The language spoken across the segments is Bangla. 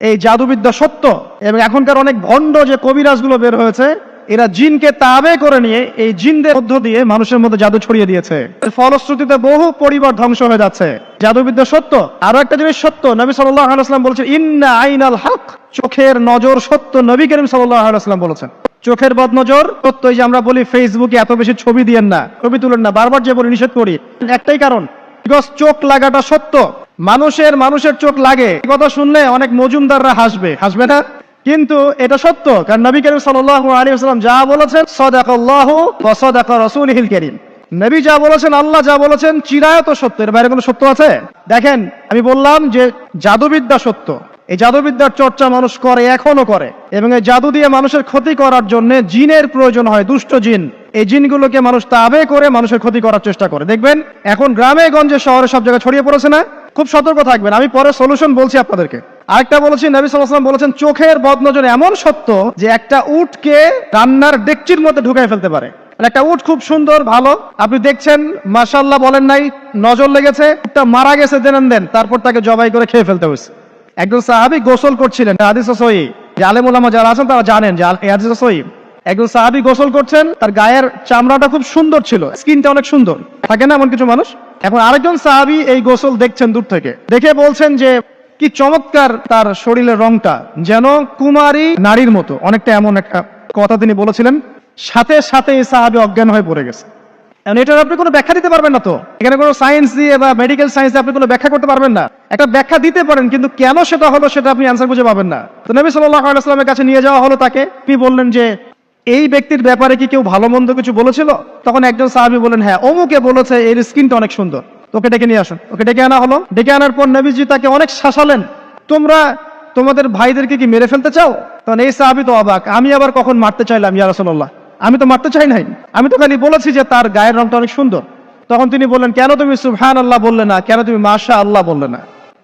এই জাদুবিদ্যা সত্য এবং এখনকার অনেক ভণ্ড যে কবিরাজগুলো বের হয়েছে, এরা জিনকে তাবে করে নিয়ে এই জিনদের মধ্য দিয়ে মানুষের মধ্যে জাদু ছড়িয়ে দিয়েছে। ফলশ্রুতিতে বহু পরিবার ধ্বংস হয়ে যাচ্ছে। জাদুবিদ্যা সত্য? আরও একটা জিনিস সত্য, নবী সাল্লাম বলছে ইন্না আইনাল হক। চোখের নজর সত্য, নবী করিম সাল্লাম বলেছেন। চোখের বদনজর সত্য, এই যে আমরা বলি, ফেসবুকে এত বেশি ছবি দিয়েন না, ছবি তুলেন না। বারবার যে বলি, নিষেধ করি। একটাই কারণ বিকজ চোখ লাগাটা সত্য। মানুষের মানুষের চোখ লাগে। কথা শুনলে অনেক মজুমদাররা হাসবে। হাসবে না? কিন্তু এটা সত্য, কারণ নবী করিম সাল্লাহ আলী আসসালাম যা বলেছেন, সদাকল্লাহ সদাক রসুল হিল করিম। নবী যা বলেছেন, আল্লাহ যা বলেছেন, চিরায়ত সত্য। এর বাইরে কোনো সত্য আছে? দেখেন, আমি বললাম যে জাদুবিদ্যা সত্য। এই জাদুবিদ্যার চর্চা মানুষ করে এখনও করে। এবং এই জাদু দিয়ে মানুষের ক্ষতি করার জন্য জিনের প্রয়োজন হয়, দুষ্ট জিন। এই জিনগুলোকে মানুষ তাবে করে মানুষের ক্ষতি করার চেষ্টা করে। দেখবেন, এখন গ্রামে, গঞ্জে, শহরে সব জায়গায় ছড়িয়ে পড়েছে না? খুব সতর্ক থাকবেন, আমি পরে সলিউশন বলছি আপনাদেরকে। আরেকটা বলেছি, নবী সাল্লাম বলেছেন, চোখের বদনজর এমন সত্য যে একটা উটকে রান্নার ডেকচির মধ্যে ঢুকাই ফেলতে পারে। একটা উট খুব সুন্দর, ভালো। আপনি দেখছেন মাশাল্লাহ বলেন নাই, নজর লেগেছে, উটটা মারা গেছে জেনেন দেন। তারপর তাকে জবাই করে খেয়ে ফেলতে হয়েছে। একজন সাহাবি গোসল করছিলেন। হাদিস সহি। যারা আছেন, তারা জানেন একজন সাহাবি গোসল করছেন, তার গায়ের চামড়াটা খুব সুন্দর ছিল, স্কিনটা অনেক সুন্দর। থাকে না এমন কিছু মানুষ? এখন আরেকজন সাহাবি এই গোসল দেখছেন দূর থেকে। দেখে বলছেন যে, কি চমৎকার তার শরীরের রংটা, যেন কুমারী নারীর মতো। অনেকটা এমন একটা কথা তিনি বলেছিলেন। সাথে সাথে এই সাহাবি অজ্ঞান হয়ে পড়ে গেছে। এটার আপনি কোনো ব্যাখ্যা দিতে পারবেন না তো? এখানে কোনো সায়েন্স দিয়ে বা মেডিকেল সায়েন্স দিয়ে আপনি কোনো ব্যাখ্যা করতে পারবেন না? একটা ব্যাখ্যা দিতে পারেন, কিন্তু কেন সেটা হলো সেটা আপনি অ্যান্সার খুঁজে পাবেন না। তো নবী সাল্লাহ আলাইস্লামের কাছে নিয়ে যাওয়া হলো তাকে। তিনি বললেন যে, এই ব্যক্তির ব্যাপারে কি কেউ ভালো মন্দ কিছু বলেছিল? তখন একজন সাহাবি বলেন হ্যাঁ অমুকে বলেছে, এর স্কিনটা অনেক সুন্দর। তোকে ডেকে নিয়ে আসুন। ওকে ডেকে আনা হলো। ডেকে আনার পর নবীজি তাকে অনেক শাসালেন, তোমরা তোমাদের ভাইদেরকে কি মেরে ফেলতে চাও? তখন এই সাহাবি তো অবাক, আমি আবার কখন মারতে চাইলাম ইয়া রাসূলুল্লাহ? আমি তো মারতে চাই নাই। আমি তো খালি বলেছি যে তার গায়ের রংটা অনেক সুন্দর। তখন তিনি বললেন, কেন তুমি সুবহান আল্লাহ বললে না? কেন তুমি মাশা আল্লাহ বললে না?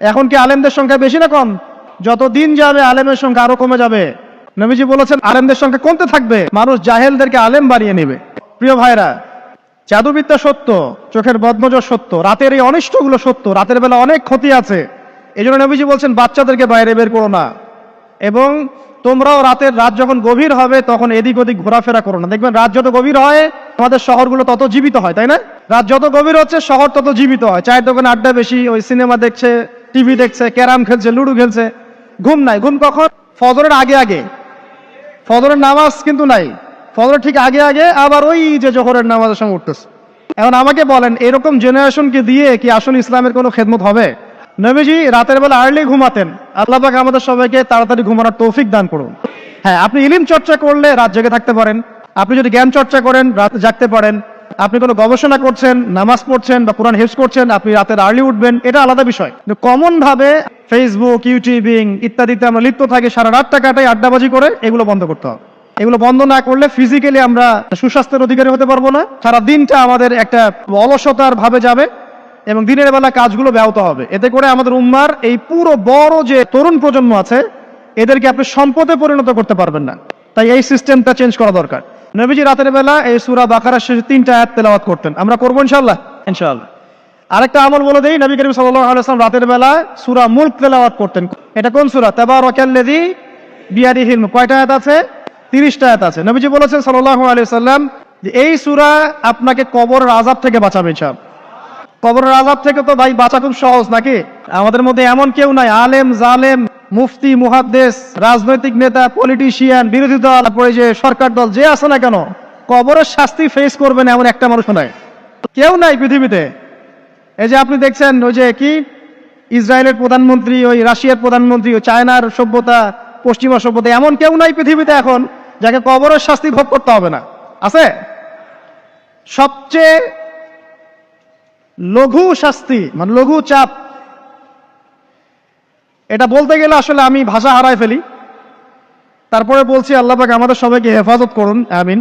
এখন কি আলেমদের সংখ্যা বেশি না কম? যত দিন যাবে, আলেমের সংখ্যা আরও কমে যাবে। নবীজি বলেছেন, আলেমদের সংখ্যা কমতে থাকবে, মানুষ জাহেলদেরকে আলেম বাড়িয়ে নেবে। প্রিয় ভাইরা, জাদুবিদ্যা সত্য, চোখের বদনজর সত্য, রাতের এই অনিষ্টগুলো সত্য, রাতের বেলা অনেক ক্ষতি আছে। এই জন্য নবীজি বলছেন, বাচ্চাদেরকে বাইরে বের করো না। এবং তোমরাও রাতের রাত যখন গভীর হবে, তখন এদিক ওদিক ঘোরাফেরা করো না। দেখবেন, রাত যত গভীর হয় আমাদের শহরগুলো তত জীবিত হয়, তাই না? রাত যত গভীর হচ্ছে, শহর তত জীবিত হয়। চায়ের দোকানে আড্ডা বেশি, ওই সিনেমা দেখছে টিভি দেখছে, ক্যারাম খেলছে, লুডো খেলছে। ঘুম নাই। ঘুম কখন? ফজরের আগে আগে। ফজরের নামাজ কিন্তু নাই। ফজরের ঠিক আগে আগে আবার ওই যে জোহরের নামাজের সঙ্গে উঠতেছে। এখন আমাকে বলেন, এরকম জেনারেশনকে দিয়ে কি আসলে ইসলামের কোনো খেদমত হবে? নবীজি রাতের বেলা আর্লি ঘুমাতেন। আল্লাহ পাক আমাদের সবাইকে তাড়াতাড়ি ঘুমানোর তৌফিক দান করুন। হ্যাঁ আপনি ইলিম চর্চা করলে রাত জেগে থাকতে পারেন। আপনি যদি জ্ঞান চর্চা করেন, রাত জাগতে পারেন। আপনি কোনো গবেষণা করছেন, নামাজ পড়ছেন বা কোরআন হেফস করছেন, আপনি রাতের আর্লি উঠবেন, এটা আলাদা বিষয়। কিন্তু কমন ভাবে ফেসবুক ইউটিউবিং ইত্যাদিতে আমরা লিপ্ত থাকি, সারা রাতটা কাটাই আড্ডাবাজি করে, এগুলো বন্ধ করতে হবে। এগুলো বন্ধ না করলে ফিজিক্যালি আমরা সুস্বাস্থ্যের অধিকারী হতে পারব না। সারা দিনটা আমাদের একটা অলসতার ভাবে যাবে এবং দিনের বেলা কাজগুলো ব্যাহত হবে। এতে করে আমাদের উম্মার এই পুরো বড় যে তরুণ প্রজন্ম আছে, এদেরকে আপনি সম্পদে পরিণত করতে পারবেন না। তাই এই সিস্টেমটা চেঞ্জ করা দরকার। নবীজি রাতের বেলা এই সুরা বাকারার শেষে তিনটা আয়াত তেলাওয়াত করতেন। আমরা করব ইনশাল্লাহ ইনশাআল্লাহ। আরেকটা আমল বলে দেই, নবী করিম আলাইহি রাতের বেলা সূরা মুলক তেলাওয়াত করতেন। এটা কোন সূরা? তাবারাকাল্লাযী বিয়াদিহিল মুলক। কয়টা আয়াত আছে? 30টা আয়াত আছে। নবীজি বলেছেন সাল্লাল্লাহু আলাইহি ওয়াসাল্লাম যে এই সূরা আপনাকে কবরের আযাব থেকে বাঁচাবে ইনশাআল্লাহ। কবরের আযাব থেকে তো ভাই বাঁচা খুব সহজ নাকি? আমাদের মধ্যে এমন কেউ নাই। আলেম, জালেম মুফতি, মুহাদ্দেস, রাজনৈতিক নেতা পলিটিশিয়ান বিরোধী দল, তারপরে যে সরকার দল যে আছে না কেন, কবরের শাস্তি ফেস করবে না এমন একটা মানুষ নাই। কেউ নাই পৃথিবীতে। এই যে আপনি দেখছেন ওই যে কি? ইসরায়েলের প্রধানমন্ত্রী, ওই রাশিয়ার প্রধানমন্ত্রী ওই চায়নার সভ্যতা, পশ্চিমা সভ্যতা, এমন কেউ নাই পৃথিবীতে এখন, যাকে কবরের শাস্তি ভোগ করতে হবে না। আছে? সবচেয়ে লঘু শাস্তি মানে লঘু চাপ এটা বলতে গেলে আসলে আমি ভাষা হারায় ফেলি। তারপরে বলছি, আল্লাহ পাক আমাদের সবাইকে হেফাজত করুন, আমিন।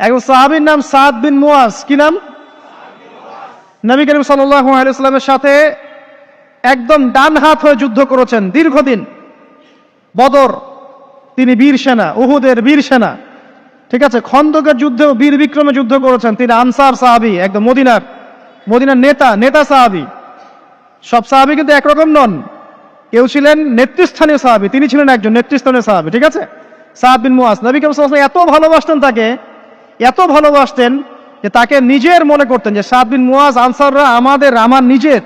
একজন সাহাবীর নাম সাদ বিন মুয়াজ, কি নাম? নবী করিম সাল্লামের সাথে একদম ডান হাত হয়ে যুদ্ধ করেছেন, দীর্ঘদিন। বদর, তিনি বীর সেনা, উহুদের বীর সেনা, ঠিক আছে? খন্দকের যুদ্ধেও, বীর বিক্রমে যুদ্ধ করেছেন তিনি আনসার সাহাবি, একদম মদিনার মদিনার নেতা নেতা সাহাবি। সব সাহাবি কিন্তু একরকম নন। কেউ ছিলেন নেতৃস্থানীয় সাহাবি, তিনি ছিলেন একজন নেতৃস্থানীয় সাহাবি, ঠিক আছে? সাহাব বিন মুয়াজ নবী সাল্লাল্লাহু এত ভালোবাসতেন তাকে, এত ভালোবাসতেন যে তাকে নিজের মনে করতেন যে সাদ বিন মুয়াজ আনসাররা আমাদের, আমার নিজের।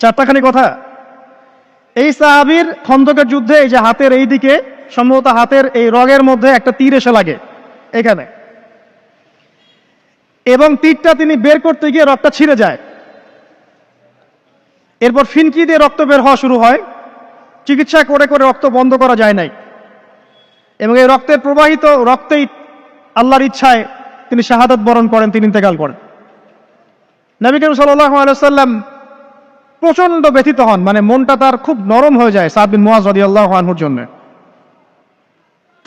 চারটাখানি কথা। এই সাহাবির খন্দকের যুদ্ধে এই যে হাতের এই দিকে, সম্ভবত হাতের এই রগের মধ্যে একটা তীর এসে লাগে, এখানে। এবং তীরটা তিনি বের করতে গিয়ে রক্তটা ছিঁড়ে যায়। এরপর ফিনকি দিয়ে রক্ত বের হওয়া শুরু হয়। চিকিৎসা করে করে রক্ত বন্ধ করা যায় নাই। এবং এই রক্তের প্রবাহিত রক্তেই আল্লাহর ইচ্ছায় তিনি শাহাদত বরণ করেন, তিনি ইন্তেকাল করেন। নবী করিম সাল্লাল্লাহু আলাইহি সাল্লাম প্রচণ্ড ব্যথিত হন মানে মনটা তার খুব নরম হয়ে যায় সাদ বিন মুয়াজ রাদিয়াল্লাহু আনহুর জন্য।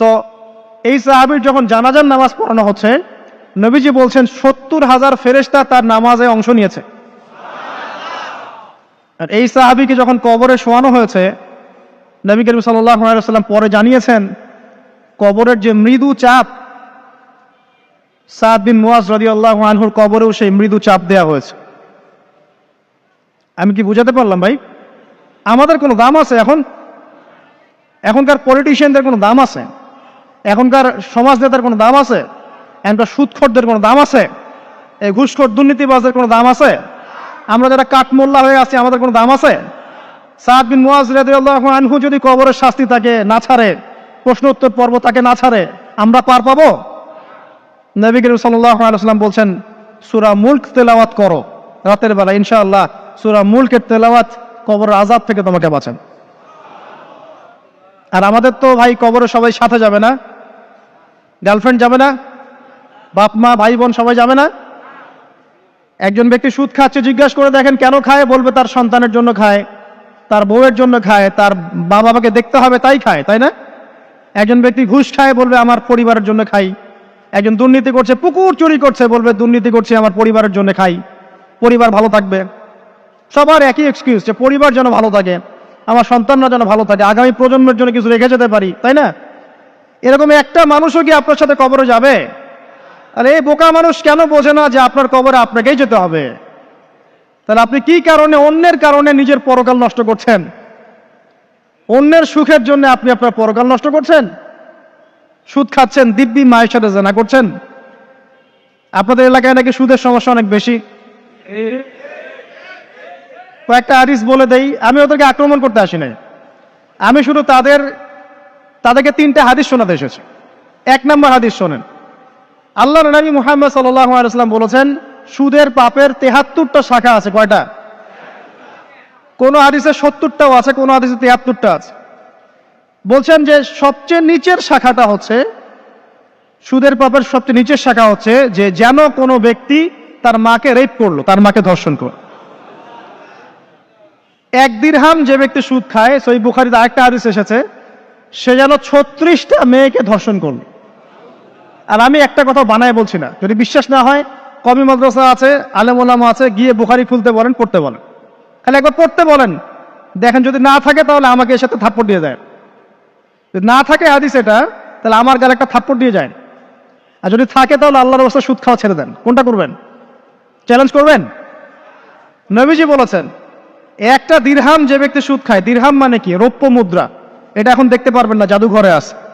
তো এই সাহাবীর যখন জানাজার নামাজ পড়ানো হচ্ছে, নবীজি বলছেন, সত্তর হাজার ফেরেশতা তার নামাজে অংশ নিয়েছে। আর এই সাহাবীকে যখন কবরে শোয়ানো হয়েছে, নবী করিম সাল্লাম পরে জানিয়েছেন, কবরের যে মৃদু চাপ, সাদ বিন মুয়াজ রাদিয়াল্লাহু আনহুর কবরেও সেই মৃদু চাপ দেওয়া হয়েছে। আমি কি বুঝাতে পারলাম ভাই? আমাদের কোনো দাম আছে এখন? এখনকার পলিটিশিয়ানদের কোনো দাম আছে? এখনকার সমাজ নেতার কোনো দাম আছে? এখনকার সুদখোরদের কোনো দাম আছে? এই ঘুষখোর দুর্নীতিবাজদের কোনো দাম আছে? আমরা যারা কাঠমোল্লা হয়ে আছি, আমাদের কোনো দাম আছে? সাদ বিন মুয়াজ আনহু যদি কবরের শাস্তি তাকে না ছাড়ে, প্রশ্ন উত্তর পর্ব তাকে না ছাড়ে, আমরা পার পাবো? নবী করিম সাল্লাল্লাহু আলাইহি ওয়াসাল্লাম বলছেন, সূরা মুলক তেলাওয়াত করো। রাতের বেলা, ইনশাআল্লাহ, সূরা মুলকের তেলাওয়াত কবরের আযাব থেকে তোমাকে বাঁচান আর আমাদের তো ভাই কবরে সবাই সাথে যাবে না? গার্লফ্রেন্ড যাবে না? বাপ, মা, ভাই, বোন সবাই যাবে না? একজন ব্যক্তি সুদ খাচ্ছে, জিজ্ঞাসা করে দেখেন কেন খায়? বলবে তার সন্তানের জন্য খায়, তার বউয়ের জন্য খায়, তার মা বাবাকে দেখতে হবে, তাই খায়, তাই না? একজন ব্যক্তি ঘুষ খায়, বলবে আমার পরিবারের জন্য খাই। একজন দুর্নীতি করছে, পুকুর চুরি করছে, বলবে দুর্নীতি করছে, আমার পরিবারের জন্য খাই। পরিবার ভালো থাকবে। সবার একই এক্সকিউজ যে পরিবার যেন ভালো থাকে, আমার সন্তানরা যেন ভালো থাকে, আগামী প্রজন্মের জন্য কিছু রেখে যেতে পারি, তাই না? এরকম একটা মানুষও কি আপনার সাথে কবরে যাবে? আর, এই বোকা মানুষ কেন বোঝে না যে আপনার কবরে আপনাকেই যেতে হবে? তাহলে আপনি কি কারণে, অন্যের কারণে নিজের পরকাল নষ্ট করছেন? অন্যের সুখের জন্য আপনি আপনার পরকাল নষ্ট করছেন? সুদ খাচ্ছেন, দিব্যি মায়ের সাথে জানা করছেন? আপনাদের এলাকায় নাকি সুদের সমস্যা অনেক বেশি? কয়েকটা আরিস বলে দেই, আমি ওদেরকে আক্রমণ করতে আসি নাই। আমি শুধু তাদের, তাদেরকে তিনটে হাদিস শোনাতে এসেছি। এক নম্বর হাদিস শোনেন। আল্লাহ নবী মুহাম্মদ আলাইসাল্লাম বলেছেন, সুদের পাপের তেহাত্তরটা শাখা আছে, কয়টা? কোন হাদিসে সত্তরটাও আছে, কোন হাদিসে তেহাত্তরটা আছে। বলছেন যে সবচেয়ে নিচের শাখাটা হচ্ছে, সুদের পাপের সবচেয়ে নিচের শাখা হচ্ছে যে যেন কোনো ব্যক্তি তার মাকে রেপ করল, তার মাকে ধর্ষণ করল। এক দিরহাম যে ব্যক্তি সুদ খায়, সেই বুখারিতে আরেকটা হাদিস এসেছে, সে যেন ছত্রিশটা মেয়েকে ধর্ষণ করল। আর আমি একটা কথা বানায় বলছি না। যদি বিশ্বাস না হয়, কমি মাদ্রাসা আছে, আলেম ওলামা আছে, গিয়ে বুখারি খুলতে বলেন, পড়তে বলেন। খালি একবার পড়তে বলেন। দেখেন যদি না থাকে, তাহলে আমাকে এর সাথে থাপ্পড় দিয়ে যায়। যদি না থাকে হাদিস এটা, তাহলে আমার গালে একটা থাপ্পড় দিয়ে যায়। আর যদি থাকে, তাহলে আল্লাহর অবস্থা সুদ খাওয়া ছেড়ে দেন। কোনটা করবেন? চ্যালেঞ্জ করবেন? নবীজি বলেছেন, একটা দিরহাম যে ব্যক্তি সুদ খায়, দিরহাম মানে কি? রৌপ্য মুদ্রা। এটা এখন দেখতে পারবেন না, জাদুঘরে আছে।